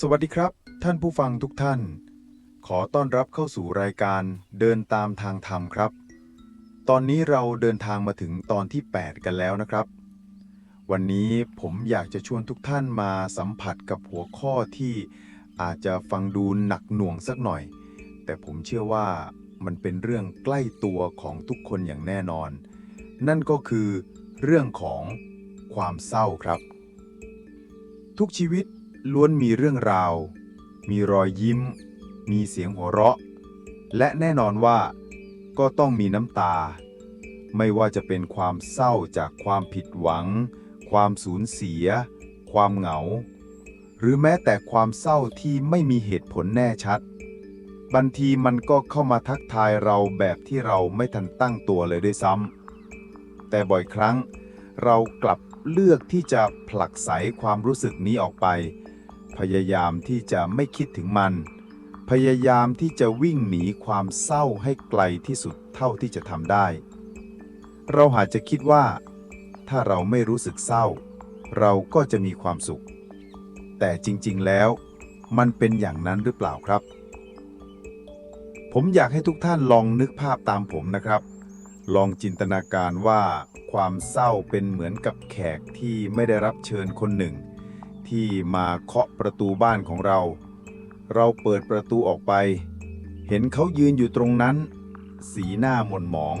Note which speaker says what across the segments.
Speaker 1: สวัสดีครับ ท่านผู้ฟังทุกท่าน ขอต้อนรับเข้าสู่รายการเดินตามทางธรรมครับ ตอนนี้เราเดินทางมาถึงตอนที่ 8 กันแล้วนะครับ วันนี้ผมอยากจะชวนทุกท่านมาสัมผัสกับหัวข้อที่อาจจะฟังดูหนักหน่วงสักหน่อย แต่ผมเชื่อว่ามันเป็นเรื่องใกล้ตัวของทุกคนอย่างแน่นอน นั่นก็คือเรื่องของความเศร้าครับ ทุกชีวิต ล้วนมีเรื่องราว มีรอยยิ้ม มีเสียงหัวเราะ และแน่นอนว่าก็ต้องมีน้ำตา ไม่ว่าจะเป็นความเศร้าจากความผิดหวัง ความสูญเสีย ความเหงา หรือแม้แต่ความเศร้าที่ไม่มีเหตุผลแน่ชัดบางทีมันก็เข้ามาทักทายเราแบบที่เราไม่ทันตั้งตัวเลยด้วยซ้ำแต่บ่อยครั้ง เรากลับเลือกที่จะผลักไสความรู้สึกนี้ออกไป พยายามที่จะไม่คิดถึงมัน พยายามที่จะวิ่งหนีความเศร้าให้ไกลที่สุดเท่าที่จะทำได้ เราอาจจะคิดว่า ถ้าเราไม่รู้สึกเศร้า เราก็จะมีความสุข แต่จริงๆแล้ว มันเป็นอย่างนั้นหรือเปล่าครับ ผมอยากให้ทุกท่านลองนึกภาพตามผมนะครับ ลองจินตนาการว่าความเศร้าเป็นเหมือนกับแขกที่ไม่ได้รับเชิญคนหนึ่ง ที่มาเคาะประตูบ้านของเรา เราเปิดประตูออกไป เห็นเขายืนอยู่ตรงนั้น สีหน้าหม่นหมอง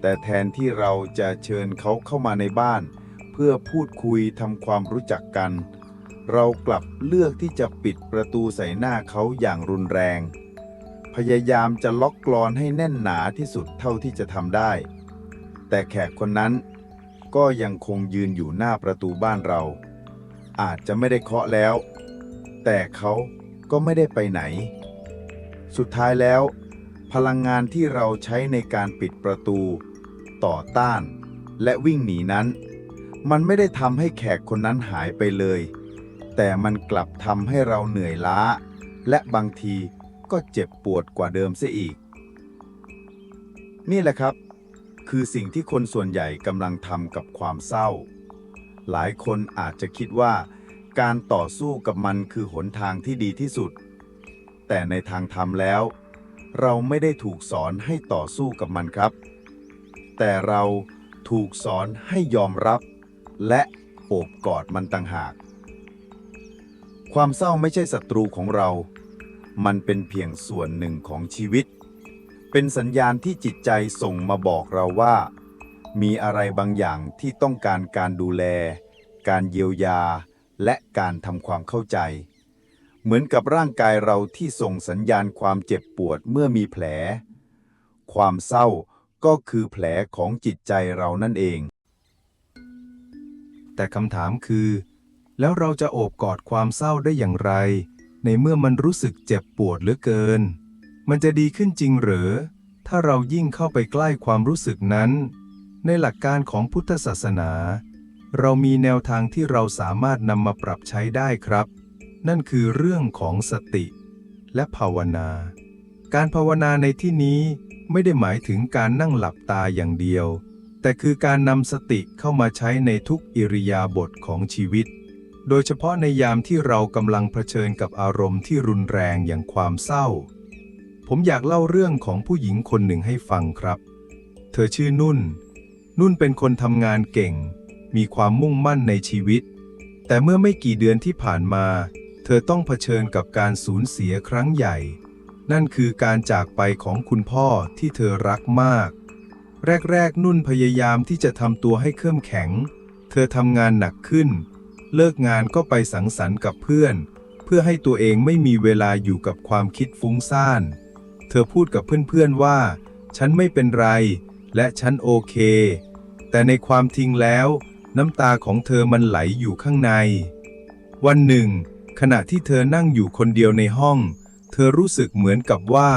Speaker 1: แต่แทนที่เราจะเชิญเขาเข้ามาในบ้าน เพื่อพูดคุยทำความรู้จักกัน เรากลับเลือกที่จะปิดประตูใส่หน้าเขาอย่างรุนแรง พยายามจะล็อกกลอนให้แน่นหนาที่สุดเท่าที่จะทำได้ แต่แขกคนนั้นก็ยังคงยืนอยู่หน้าประตูบ้านเรา อาจจะไม่ได้เคาะแล้ว แต่เขาก็ไม่ได้ไปไหน สุดท้ายแล้ว พลังงานที่เราใช้ในการปิดประตู ต่อต้าน และวิ่งหนีนั้น มันไม่ได้ทำให้แขกคนนั้นหายไปเลย แต่มันกลับทำให้เราเหนื่อยล้า และบางทีก็เจ็บปวดกว่าเดิมเสียอีก นี่แหละครับ คือสิ่งที่คนส่วนใหญ่กำลังทำกับความเศร้า หลายคนอาจจะคิดว่าการต่อสู้กับมันคือหนทางที่ดีที่สุด แต่ในทางธรรมแล้ว เราไม่ได้ถูกสอนให้ต่อสู้กับมันครับ แต่เราถูกสอนให้ยอมรับ และโอบกอดมันต่างหาก ความเศร้าไม่ใช่ศัตรูของเรา มันเป็นเพียงส่วนหนึ่งของชีวิต เป็นสัญญาณที่จิตใจส่งมาบอกเราว่า มีอะไรบางอย่างที่ต้องการการดูแล การเยียวยา และการทำความเข้าใจ เหมือนกับร่างกายเราที่ส่งสัญญาณความเจ็บปวดเมื่อมีแผล ความเศร้าก็คือแผลของจิตใจเรานั่นเอง
Speaker 2: แต่คำถามคือ แล้วเราจะโอบกอดความเศร้าได้อย่างไร ในเมื่อมันรู้สึกเจ็บปวดเหลือเกิน มันจะดีขึ้นจริงหรือ ถ้าเรายิ่งเข้าไปใกล้ความรู้สึกนั้น ในหลักการของพุทธศาสนา เรามีแนวทางที่เราสามารถนำมาปรับใช้ได้ครับ นั่นคือเรื่องของสติ และภาวนา การภาวนาในที่นี้ไม่ได้หมายถึงการนั่งหลับตาอย่างเดียว แต่คือการนำสติเข้ามาใช้ในทุกอิริยาบถของชีวิต โดยเฉพาะในยามที่เรากำลังเผชิญกับอารมณ์ที่รุนแรงอย่างความเศร้า ผมอยากเล่าเรื่องของผู้หญิงคนหนึ่งให้ฟังครับ เธอชื่อนุ่น นุ่นเป็นคนทำงานเก่ง มีความมุ่งมั่นในชีวิต แต่เมื่อไม่กี่เดือนที่ผ่านมา เธอต้องเผชิญกับการสูญเสียครั้งใหญ่ นั่นคือการจากไปของคุณพ่อที่เธอรักมาก แรกๆ นุ่นพยายามที่จะทำตัวให้เข้มแข็ง เธอทำงานหนักขึ้น เลิกงานก็ไปสังสรรค์กับเพื่อน เพื่อให้ตัวเองไม่มีเวลาอยู่กับความคิดฟุ้งซ่าน เธอพูดกับเพื่อนๆว่า ฉันไม่เป็นไร และฉันโอเค แต่ในความทิ้งแล้ว น้ำตาของเธอมันไหลอยู่ข้างใน วันหนึ่ง ขณะที่เธอนั่งอยู่คนเดียวในห้อง เธอรู้สึกเหมือนกับว่า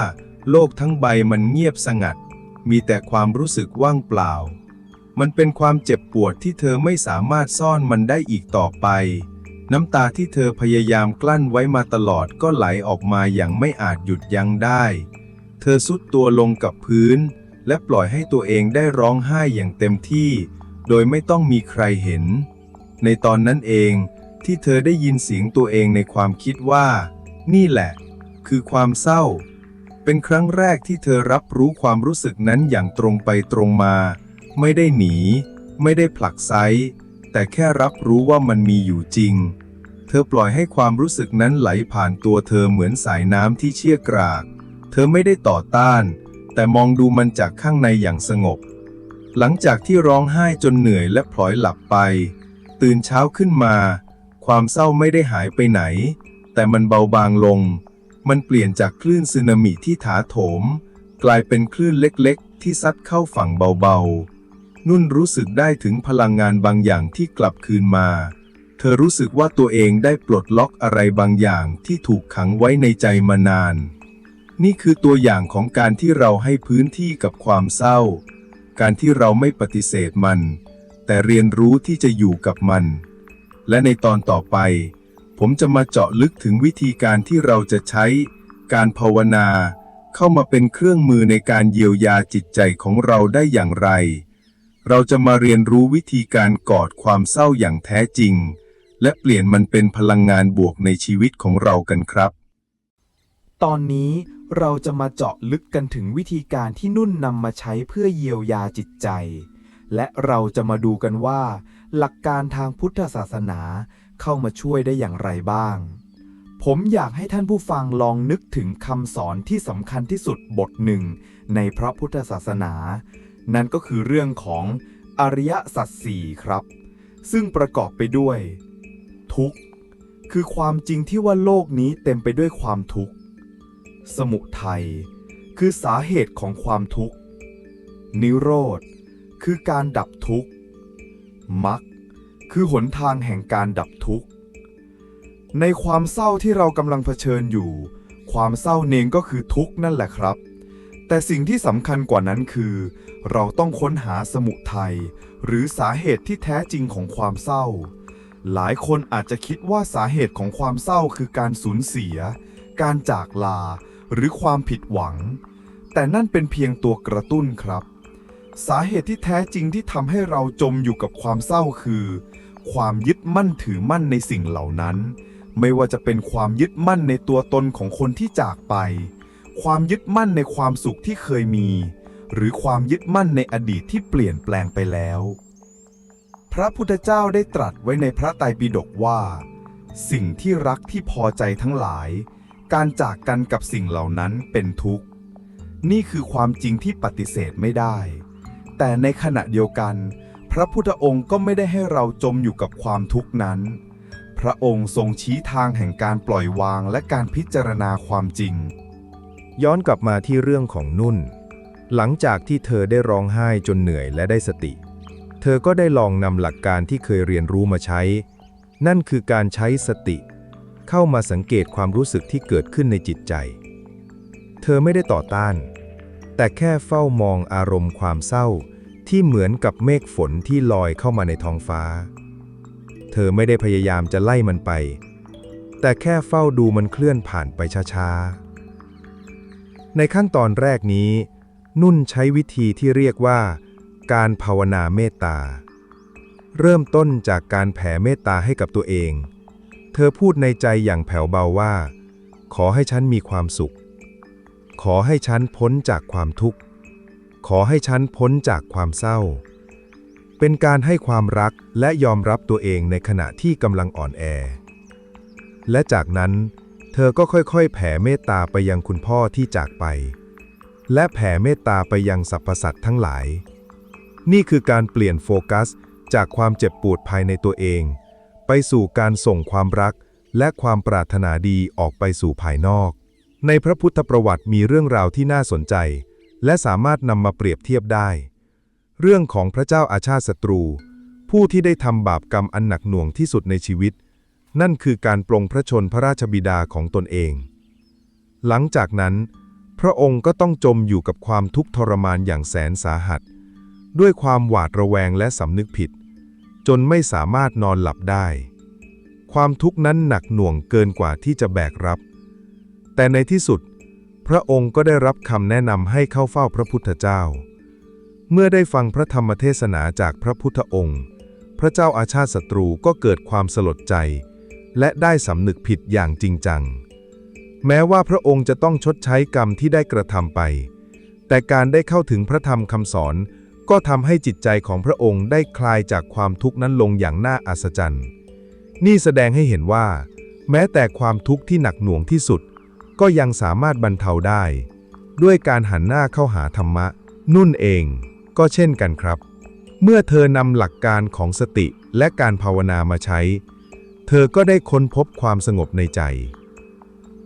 Speaker 2: โลกทั้งใบมันเงียบสงัด มีแต่ความรู้สึกว่างเปล่า มันเป็นความเจ็บปวดที่เธอไม่สามารถซ่อนมันได้อีกต่อไป น้ำตาที่เธอพยายามกลั้นไว้มาตลอดก็ไหลออกมาอย่างไม่อาจหยุดยั้งได้ เธอสุดตัวลงกับพื้น และปล่อยให้ตัวเองได้ร้องไห้อย่างเต็มที่ โดยไม่ต้องมีใครเห็น ในตอนนั้นเอง
Speaker 3: ที่เธอได้ยินเสียงตัวเองในความคิดว่า นี่แหละ คือความเศร้า เป็นครั้งแรกที่เธอรับรู้ความรู้สึกนั้นอย่างตรงไปตรงมา ไม่ได้หนี ไม่ได้ผลักไซแต่แค่รับรู้ว่ามันมีอยู่จริง เธอปล่อยให้ความรู้สึกนั้นไหลผ่านตัวเธอเหมือนสายน้ำที่เชี่ยกราก เธอไม่ได้ต่อต้าน แต่มองดูมันจากข้างในอย่างสงบ หลังจากที่ร้องไห้จนเหนื่อยและพลอยหลับไป ตื่นเช้าขึ้นมา ความเศร้าไม่ได้หายไปไหน แต่มันเบาบางลง มันเปลี่ยนจากคลื่นสึนามิที่ถาโถม กลายเป็นคลื่นเล็กๆ ที่ซัดเข้าฝั่งเบาๆ นุ่นรู้สึกได้ถึงพลังงานบางอย่างที่กลับคืนมา เธอรู้สึกว่าตัวเองได้ปลดล็อกอะไรบางอย่างที่ถูกขังไว้ในใจมานาน นี่คือตัวอย่างของการที่เราให้พื้นที่กับความเศร้า การที่เราไม่ปฏิเสธมัน แต่เรียนรู้ที่จะอยู่กับมัน และในตอนต่อไป ผมจะมาเจาะลึกถึงวิธีการที่เราจะใช้ การภาวนา เข้ามาเป็นเครื่องมือในการเยียวยาจิตใจของเราได้อย่างไร เราจะมาเรียนรู้วิธีการกอดความเศร้าอย่างแท้จริง และเปลี่ยนมันเป็นพลังงานบวกในชีวิตของเรากันครับ
Speaker 1: ตอนนี้ เราจะมาเจาะลึกกันถึงวิธีการที่นุ่นนำมาใช้เพื่อเยียวยาจิตใจ และเราจะมาดูกันว่า หลักการทางพุทธศาสนาเข้ามาช่วยได้อย่างไรบ้าง ผมอยากให้ท่านผู้ฟังลองนึกถึงคำสอนที่สำคัญที่สุดบทหนึ่ง ในพระพุทธศาสนา นั่นก็คือเรื่องของอริยสัจสี่ครับ ซึ่งประกอบไปด้วย ทุกข์ คือความจริงที่ว่าโลกนี้เต็มไปด้วยความทุกข์ สมุทัยคือสาเหตุของความทุกข์ นิโรธ คือการดับทุกข์มรรคคือหนทางแห่งการดับทุกข์ ในความเศร้าที่เรากำลังเผชิญอยู่ ความเศร้าเนงก็คือทุกข์นั่นแหละครับ แต่สิ่งที่สำคัญกว่านั้นคือ เราต้องค้นหาสมุทัยหรือสาเหตุที่แท้จริงของความเศร้า หลายคนอาจจะคิดว่าสาเหตุของความเศร้าคือการสูญเสีย การจากลา หรือความผิดหวัง แต่นั่นเป็นเพียงตัวกระตุ้นครับ สาเหตุที่แท้จริงที่ทำให้เราจมอยู่กับความเศร้าคือ ความยึดมั่นถือมั่นในสิ่งเหล่านั้น ไม่ว่าจะเป็นความยึดมั่นในตัวตนของคนที่จากไป ความยึดมั่นในความสุขที่เคยมี หรือความยึดมั่นในอดีตที่เปลี่ยนแปลงไปแล้วพระพุทธเจ้าได้ตรัสไว้ในพระไตรปิฎกว่า สิ่งที่รักที่พอใจทั้งหลาย การจากกันกับสิ่งเหล่านั้นเป็นทุกข์ นี่คือความจริงที่ปฏิเสธไม่ได้ แต่ในขณะเดียวกัน พระพุทธองค์ก็ไม่ได้ให้เราจมอยู่กับความทุกข์นั้น พระองค์ทรงชี้ทางแห่งการปล่อยวางและการพิจารณาความจริง
Speaker 2: ย้อนกลับมาที่เรื่องของนุ่น หลังจากที่เธอได้ร้องไห้จนเหนื่อยและได้สติ เธอก็ได้ลองนำหลักการที่เคยเรียนรู้มาใช้ นั่นคือการใช้สติ เข้ามาสังเกตความรู้สึกที่เกิดขึ้นในจิตใจ เธอไม่ได้ต่อต้าน แต่แค่เฝ้ามองอารมณ์ความเศร้าที่เหมือนกับเมฆฝนที่ลอยเข้ามาในท้องฟ้า เธอไม่ได้พยายามจะไล่มันไป แต่แค่เฝ้าดูมันเคลื่อนผ่านไปช้าๆ ในขั้นตอนแรกนี้ นุ่นใช้วิธีที่เรียกว่า การภาวนาเมตตา เริ่มต้นจากการแผ่เมตตาให้กับตัวเอง เธอพูดในใจอย่างแผ่วเบาว่า ขอให้ฉันมีความสุข ขอให้ฉันพ้นจากความทุกข์ ขอให้ฉันพ้นจากความเศร้า เป็นการให้ความรักและยอมรับตัวเองในขณะที่กำลังอ่อนแอ และจากนั้น เธอก็ค่อยๆ แผ่เมตตาไปยังคุณพ่อที่จากไป และแผ่เมตตาไปยังสรรพสัตว์ทั้งหลาย นี่คือการเปลี่ยนโฟกัสจากความเจ็บปวดภายในตัวเอง ไปสู่การส่งความรัก และความปรารถนาดีออกไปสู่ภายนอก ในพระพุทธประวัติมีเรื่องราวที่น่าสนใจ และสามารถนำมาเปรียบเทียบได้ เรื่องของพระเจ้าอาชาติศัตรู ผู้ที่ได้ทำบาปกรรมอันหนักหน่วงที่สุดในชีวิต นั่นคือการปลงพระชนพระราชบิดาของตนเอง หลังจากนั้น พระองค์ก็ต้องจมอยู่กับความทุกข์ทรมานอย่างแสนสาหัส ด้วยความหวาดระแวงและสำนึกผิด จนไม่สามารถนอนหลับได้ ความทุกข์นั้นหนักหน่วงเกินกว่าที่จะแบกรับ แต่ในที่สุด พระองค์ก็ได้รับคำแนะนำให้เข้าเฝ้าพระพุทธเจ้า เมื่อได้ฟังพระธรรมเทศนาจากพระพุทธองค์ พระเจ้าอาชาติศัตรูก็เกิดความสลดใจ และได้สำนึกผิดอย่างจริงจัง แม้ว่าพระองค์จะต้องชดใช้กรรมที่ได้กระทำไป แต่การได้เข้าถึงพระธรรมคำสอน ก็ทำให้จิตใจของพระองค์ได้คลายจากความทุกข์นั้นลงอย่างน่าอัศจรรย์ นี่แสดงให้เห็นว่า แม้แต่ความทุกข์ที่หนักหน่วงที่สุด ก็ยังสามารถบรรเทาได้ ด้วยการหันหน้าเข้าหาธรรมะ นุ่นเอง ก็เช่นกันครับ เมื่อเธอนำหลักการของสติและการภาวนามาใช้ เธอก็ได้ค้นพบความสงบในใจ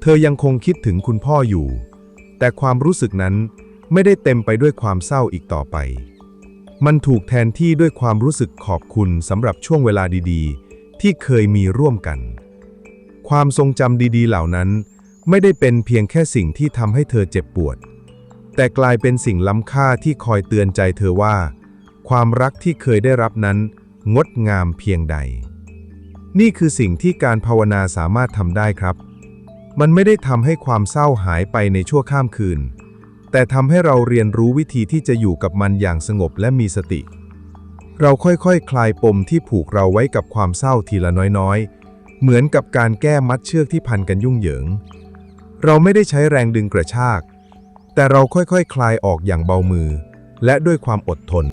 Speaker 2: เธอยังคงคิดถึงคุณพ่ออยู่ แต่ความรู้สึกนั้นไม่ได้เต็มไปด้วยความเศร้าอีกต่อไป มันถูกแทนที่ด้วยความรู้สึกขอบคุณสำหรับช่วงเวลาดีๆ ที่เคยมีร่วมกัน ความทรงจำดีๆ เหล่านั้น ไม่ได้เป็นเพียงแค่สิ่งที่ทำให้เธอเจ็บปวด แต่กลายเป็นสิ่งล้ำค่าที่คอยเตือนใจเธอว่า ความรักที่เคยได้รับนั้น งดงามเพียงใด นี่คือสิ่งที่การภาวนาสามารถทำได้ครับ มันไม่ได้ทำให้ความเศร้าหายไปในชั่วข้ามคืน แต่ทำให้เราเรียนรู้วิธีที่จะอยู่กับมันอย่างสงบและมีสติ เราค่อยๆคคลายปมที่ผูกเราไว้กับความเศร้าทีละน้อยๆ เหมือนกับการแก้มัดเชือกที่พันกันยุ่งเหยิง เราไม่ได้ใช้แรงดึงกระชาก แต่เราค่อยๆคคลายออกอย่างเบามือ และด้วยความอดทน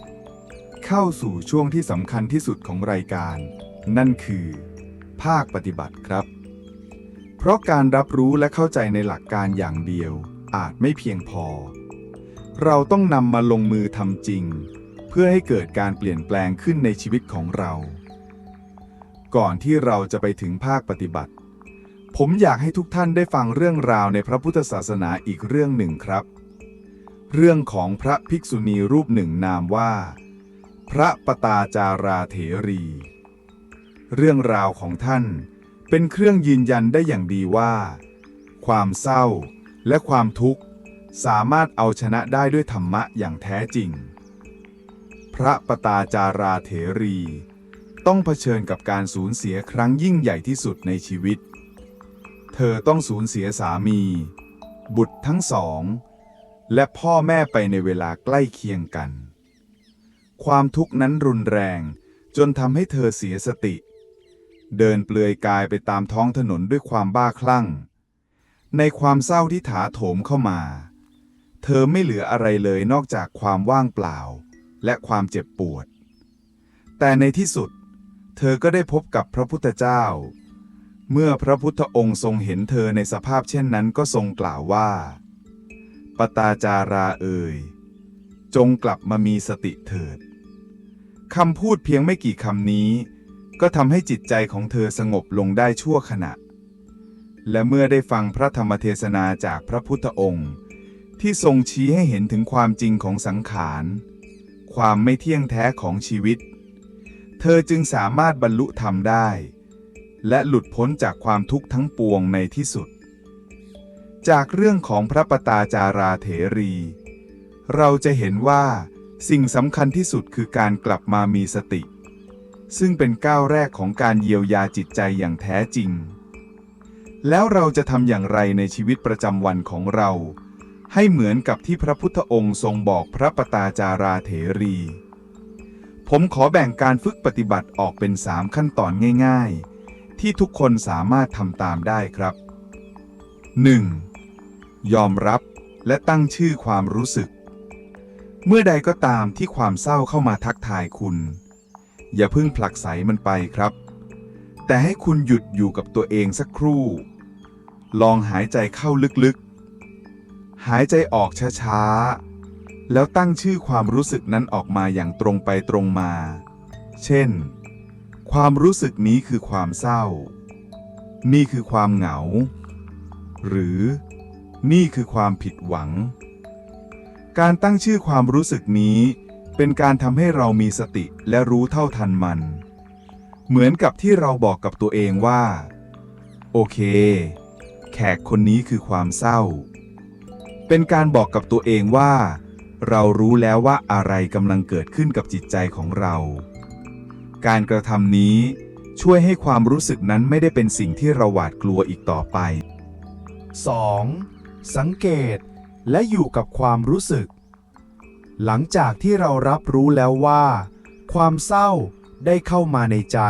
Speaker 1: เข้าสู่ช่วงที่สำคัญที่สุดของรายการ นั่นคือ ภาคปฏิบัติครับ เพราะการรับรู้และเข้าใจในหลักการอย่างเดียว อาจไม่เพียงพอ เราต้องนำมาลงมือทำจริง เพื่อให้เกิดการเปลี่ยนแปลงขึ้นในชีวิตของเรา ก่อนที่เราจะไปถึงภาคปฏิบัติ ผมอยากให้ทุกท่านได้ฟังเรื่องราวในพระพุทธศาสนาอีกเรื่องหนึ่งครับ เรื่องของพระภิกษุณีรูปหนึ่งนามว่า พระปตาจาราเถรี เรื่องราวของท่านเป็นเครื่องยืนยันได้อย่างดีว่า ความเศร้า และความทุกข์สามารถเอาชนะได้ด้วยธรรมะอย่างแท้จริง พระปตาจาราเถรี ต้องเผชิญกับการสูญเสียครั้งยิ่งใหญ่ที่สุดในชีวิต เธอต้องสูญเสียสามี บุตรทั้งสอง และพ่อแม่ไปในเวลาใกล้เคียงกัน ความทุกข์นั้นรุนแรงจนทำให้เธอเสียสติ เดินเปลือยกายไปตามท้องถนนด้วยความบ้าคลั่ง ในความเศร้าที่ถาโถมเข้ามา เธอไม่เหลืออะไรเลยนอกจากความว่างเปล่า และความเจ็บปวด แต่ในที่สุด เธอก็ได้พบกับพระพุทธเจ้า เมื่อพระพุทธองค์ทรงเห็นเธอในสภาพเช่นนั้นก็ทรงกล่าวว่า ปตาจาราเอ่ยจงกลับมามีสติเถิดคำพูดเพียงไม่กี่คำนี้ ก็ทำให้จิตใจของเธอสงบลงได้ชั่วขณะ และเมื่อได้ฟังพระธรรมเทศนาจากพระพุทธองค์ ที่ทรงชี้ให้เห็นถึงความจริงของสังขาร ความไม่เที่ยงแท้ของชีวิต เธอจึงสามารถบรรลุธรรมได้ และหลุดพ้นจากความทุกข์ทั้งปวงในที่สุด จากเรื่องของพระปตาจาราเถรี เราจะเห็นว่าสิ่งสำคัญที่สุดคือการกลับมามีสติ ซึ่งเป็นก้าวแรกของการเยียวยาจิตใจอย่างแท้จริง แล้วเราจะทำอย่างไรในชีวิตประจำวันของเรา ให้เหมือนกับที่พระพุทธองค์ทรงบอกพระปตาจาราเถรี ผมขอแบ่งการฝึกปฏิบัติออกเป็นสามขั้นตอนง่ายๆ ที่ทุกคนสามารถทำตามได้ครับ 1. ยอมรับและตั้งชื่อความรู้สึก เมื่อใดก็ตามที่ความเศร้าเข้ามาทักทายคุณ อย่าเพิ่งผลักไสมันไปครับ แต่ให้คุณหยุดอยู่กับตัวเองสักครู่ ลองหายใจเข้าลึกๆ หายใจออกช้าๆ แล้วตั้งชื่อความรู้สึกนั้นออกมาอย่างตรงไปตรงมา เช่น ความรู้สึกนี้คือความเศร้า นี่คือความเหงา หรือนี่คือความผิดหวัง การตั้งชื่อความรู้สึกนี้เป็นการทำให้เรามีสติและรู้เท่าทันมัน เหมือนกับที่เราบอกกับตัวเองว่า โอเค แขกคนนี้คือความเศร้า เป็นการบอกกับตัวเองว่า เรารู้แล้วว่าอะไรกำลังเกิดขึ้นกับจิตใจของเรา การกระทำนี้ช่วยให้ความรู้สึกนั้นไม่ได้เป็นสิ่งที่เราหวาดกลัวอีกต่อไป
Speaker 4: 2. สังเกตและอยู่กับความรู้สึก หลังจากที่เรารับรู้แล้วว่า ความเศร้าได้เข้ามาในใจ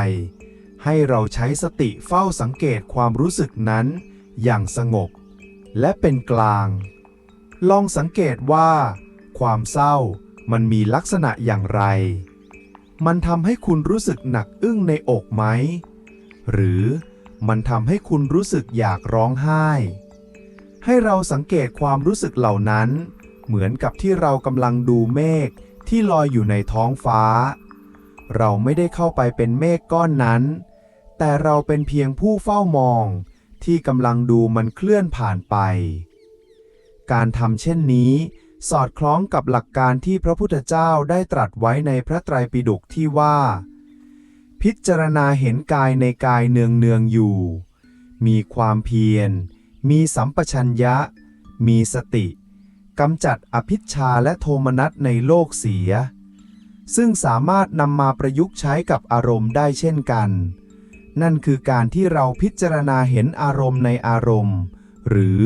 Speaker 5: ให้เราใช้สติเฝ้าสังเกตความรู้สึกนั้น อย่างสงบ และเป็นกลาง ลองสังเกตว่า ความเศร้ามันมีลักษณะอย่างไร มันทำให้คุณรู้สึกหนักอึ้งในอกไหม หรือมันทำให้คุณรู้สึกอยากร้องไห้ ให้เราสังเกตความรู้สึกเหล่านั้น เหมือนกับที่เรากำลังดูเมฆที่ลอยอยู่ในท้องฟ้า เราไม่ได้เข้าไปเป็นเมฆก้อนนั้น แต่เราเป็นเพียงผู้เฝ้ามอง ที่กำลังดูมันเคลื่อนผ่านไป การทำเช่นนี้ สอดคล้องกับหลักการที่พระพุทธเจ้าได้ตรัสไว้ในพระไตรปิฎกที่ว่า พิจารณาเห็นกายในกายเนืองเนืองอยู่ มีความเพียร มีสัมปชัญญะ มีสติกำจัดอภิชฌาและโทมนัสในโลกเสีย ซึ่งสามารถนำมาประยุกต์ใช้กับอารมณ์ได้เช่นกัน นั่นคือการที่เราพิจารณาเห็นอารมณ์ในอารมณ์ หรือ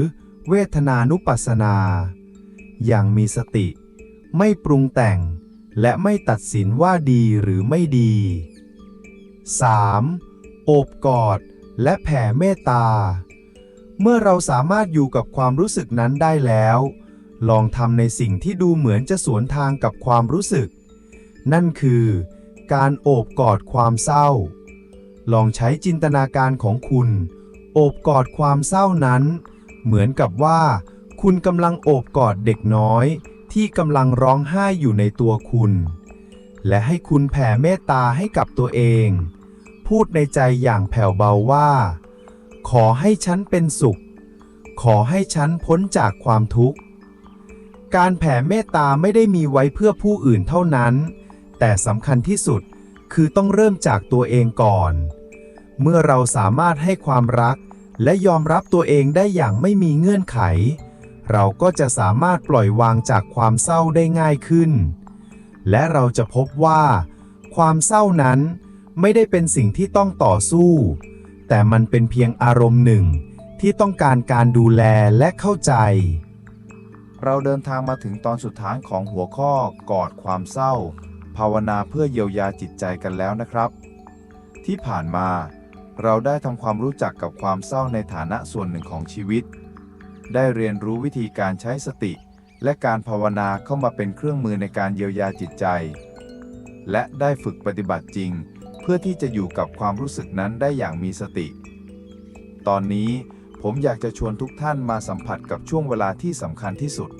Speaker 5: เวทนานุปัสสนา อย่างมีสติ ไม่ปรุงแต่ง และไม่ตัดสินว่าดีหรือไม่ดี 3. โอบกอด และแผ่เมตตา เมื่อเราสามารถอยู่กับความรู้สึกนั้นได้แล้ว ลองทำในสิ่งที่ดูเหมือนจะสวนทางกับความรู้สึก นั่นคือ การโอบกอดความเศร้า ลองใช้จินตนาการของคุณ โอบกอดความเศร้านั้น เหมือนกับว่า คุณกำลังโอบกอดเด็กน้อย ที่กำลังร้องไห้อยู่ในตัวคุณ และให้คุณแผ่เมตตาให้กับตัวเอง พูดในใจอย่างแผ่วเบาว่า ขอให้ฉันเป็นสุข ขอให้ฉันพ้นจากความทุกข์ การแผ่เมตตาไม่ได้มีไว้เพื่อผู้อื่นเท่านั้น แต่สำคัญที่สุดคือต้องเริ่มจากตัวเองก่อน เมื่อเราสามารถให้ความรัก และยอมรับตัวเองได้อย่างไม่มีเงื่อนไข เราก็จะสามารถปล่อยวางจากความเศร้าได้ง่ายขึ้น และเราจะพบว่า ความเศร้านั้นไม่ได้เป็นสิ่งที่ต้องต่อสู้ แต่มันเป็นเพียงอารมณ์หนึ่ง ที่ต้องการการดูแลและเข้าใจ
Speaker 1: เราเดินทางมาถึงตอนสุดท้ายของหัวข้อกอดความเศร้า ภาวนาเพื่อเยียวยาจิตใจกันแล้วนะครับ ที่ผ่านมา เราได้ทำความรู้จักกับความเศร้าในฐานะส่วนหนึ่งของชีวิต ได้เรียนรู้วิธีการใช้สติ และการภาวนาเข้ามาเป็นเครื่องมือในการเยียวยาจิตใจ และได้ฝึกปฏิบัติจริง เพื่อที่จะอยู่กับความรู้สึกนั้นได้อย่างมีสติ ตอนนี้ผมอยากจะชวนทุกท่านมาสัมผัสกับช่วงเวลาที่สำคัญที่สุด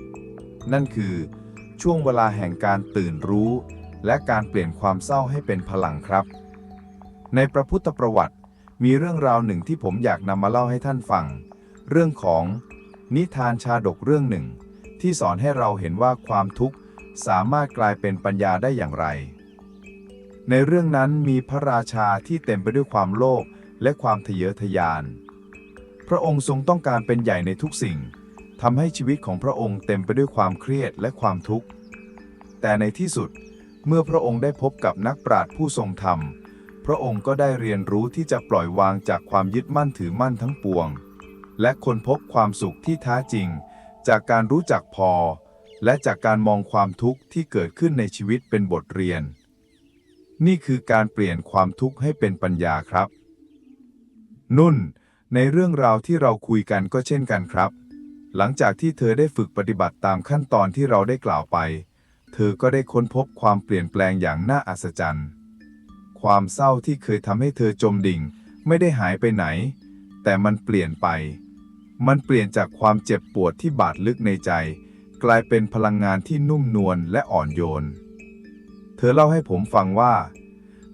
Speaker 1: นั่นคือ ช่วงเวลาแห่งการตื่นรู้ และการเปลี่ยนความเศร้าให้เป็นพลังครับ ในพระพุทธประวัติ มีเรื่องราวหนึ่งที่ผมอยากนำมาเล่าให้ท่านฟัง เรื่องของนิทานชาดกเรื่องหนึ่ง ที่สอนให้เราเห็นว่าความทุกข์สามารถกลายเป็นปัญญาได้อย่างไร ในเรื่องนั้นมีพระราชาที่เต็มไปด้วยความโลภและความทะเยอทะยาน พระองค์ทรงต้องการเป็นใหญ่ในทุกสิ่งทำให้ชีวิตของพระองค์เต็มไปด้วยความเครียดและความทุกข์ แต่ในที่สุดเมื่อพระองค์ได้พบกับนักปราชญ์ผู้ทรงธรรม พระองค์ก็ได้เรียนรู้ที่จะปล่อยวางจากความยึดมั่นถือมั่นทั้งปวง และค้นพบความสุขที่แท้จริง จากการรู้จักพอ และจากการมองความทุกข์ที่เกิดขึ้นในชีวิตเป็นบทเรียน นี่คือการเปลี่ยนความทุกข์ให้เป็นปัญญาครับ นุ่น ในเรื่องราวที่เราคุยกันก็เช่นกันครับ หลังจากที่เธอได้ฝึกปฏิบัติตามขั้นตอนที่เราได้กล่าวไป เธอก็ได้ค้นพบความเปลี่ยนแปลงอย่างน่าอัศจรรย์ ความเศร้าที่เคยทำให้เธอจมดิ่ง ไม่ได้หายไปไหน แต่มันเปลี่ยนไป มันเปลี่ยนจากความเจ็บปวดที่บาดลึกในใจ กลายเป็นพลังงานที่นุ่มนวลและอ่อนโยน เธอเล่าให้ผมฟังว่า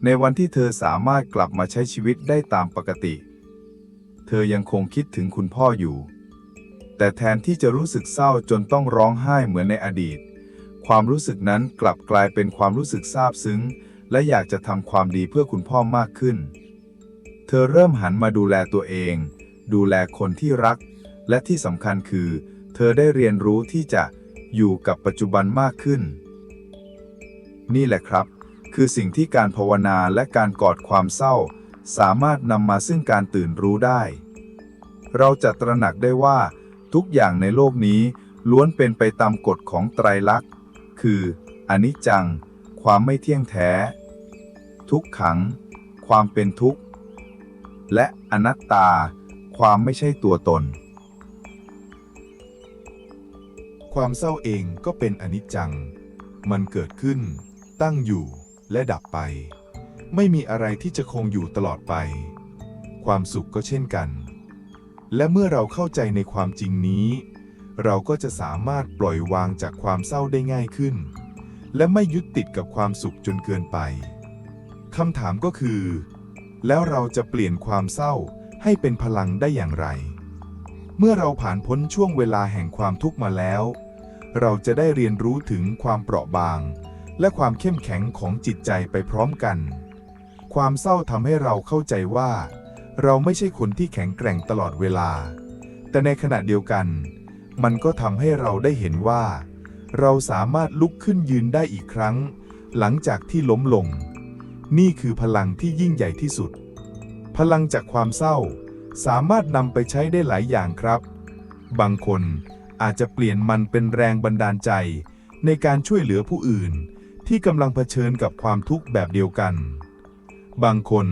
Speaker 1: ในวันที่เธอสามารถกลับมาใช้ชีวิตได้ตามปกติ เธอยังคงคิดถึงคุณพ่ออยู่ แต่แทนที่จะรู้สึกเศร้าจนต้องร้องไห้เหมือนในอดีต ความรู้สึกนั้นกลับกลายเป็นความรู้สึกซาบซึ้ง และอยากจะทำความดีเพื่อคุณพ่อมากขึ้น เธอเริ่มหันมาดูแลตัวเอง ดูแลคนที่รัก และที่สำคัญคือ เธอได้เรียนรู้ที่จะอยู่กับปัจจุบันมากขึ้น นี่แหละครับ คือสิ่งที่การภาวนาและการกอดความเศร้า สามารถนำมาซึ่งการตื่นรู้ได้ เราจะตระหนักได้ว่า ทุกอย่างในโลกนี้ล้วนเป็นไปตามกฎของไตรลักษณ์ คือ อนิจจัง ความไม่เที่ยงแท้ ทุกขัง ความเป็นทุกข์ และอนัตตา ความไม่ใช่ตัวตน ความเศร้าเองก็เป็นอนิจจัง มันเกิดขึ้น ตั้งอยู่และดับไป ไม่มีอะไรที่จะคงอยู่ตลอดไป ความสุขก็เช่นกัน และเมื่อเราเข้าใจในความจริงนี้ เราก็จะสามารถปล่อยวางจากความเศร้าได้ง่ายขึ้นและไม่ยึดติดกับความสุขจนเกินไป คำถามก็คือ แล้วเราจะเปลี่ยนความเศร้าให้เป็นพลังได้อย่างไร เมื่อเราผ่านพ้นช่วงเวลาแห่งความทุกข์มาแล้ว เราจะได้เรียนรู้ถึงความเปราะบาง และความเข้มแข็งของจิตใจไปพร้อมกัน ความเศร้าทำให้เราเข้าใจว่า เราไม่ใช่คนที่แข็งแกร่งตลอดเวลา แต่ในขณะเดียวกัน มันก็ทำให้เราได้เห็นว่า เราสามารถลุกขึ้นยืนได้อีกครั้ง หลังจากที่ล้มลง นี่คือพลังที่ยิ่งใหญ่ที่สุด พลังจากความเศร้า สามารถนำไปใช้ได้หลายอย่างครับ บางคนอาจจะเปลี่ยนมันเป็นแรงบันดาลใจ ในการช่วยเหลือผู้อื่น ที่กำลังเผชิญกับความทุกข์แบบเดียวกัน บางคน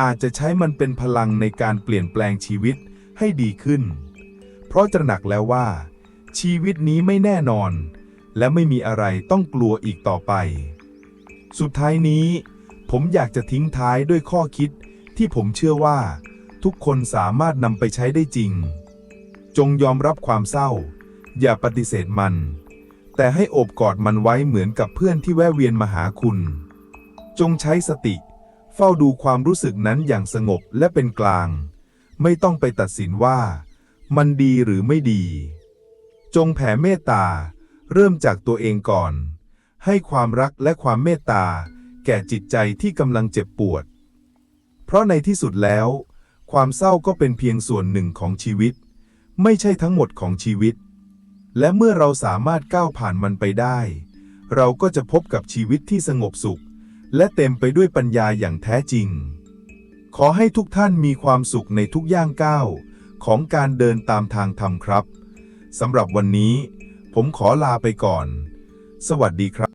Speaker 1: อาจจะใช้มันเป็นพลังในการเปลี่ยนแปลงชีวิตให้ดีขึ้น เพราะตระหนักแล้วว่า ชีวิตนี้ไม่แน่นอน และไม่มีอะไรต้องกลัวอีกต่อไป สุดท้ายนี้ ผมอยากจะทิ้งท้ายด้วยข้อคิดที่ผมเชื่อว่า ทุกคนสามารถนำไปใช้ได้จริง จงยอมรับความเศร้า อย่าปฏิเสธมัน แต่ให้โอบกอดมันไว้เหมือนกับเพื่อนที่แวะเวียนมาหาคุณ จงใช้สติ เฝ้าดูความรู้สึกนั้นอย่างสงบและเป็นกลาง ไม่ต้องไปตัดสินว่า มันดีหรือไม่ดี จงแผ่เมตตา เริ่มจากตัวเองก่อน ให้ความรักและความเมตตา ก่จิตใจที่กำลังเจ็บปวด เพราะในที่สุดแล้ว ความเศร้าก็เป็นเพียงส่วนหนึ่งของชีวิต ไม่ใช่ทั้งหมดของชีวิต และเมื่อเราสามารถก้าวผ่านมันไปได้ เราก็จะพบกับชีวิตที่สงบสุข และเต็มไปด้วยปัญญาอย่างแท้จริง ขอให้ทุกท่านมีความสุขในทุกย่างก้าวของการเดินตามทางธรรมครับสำหรับวันนี้ ผมขอลาไปก่อน สวัสดีครับ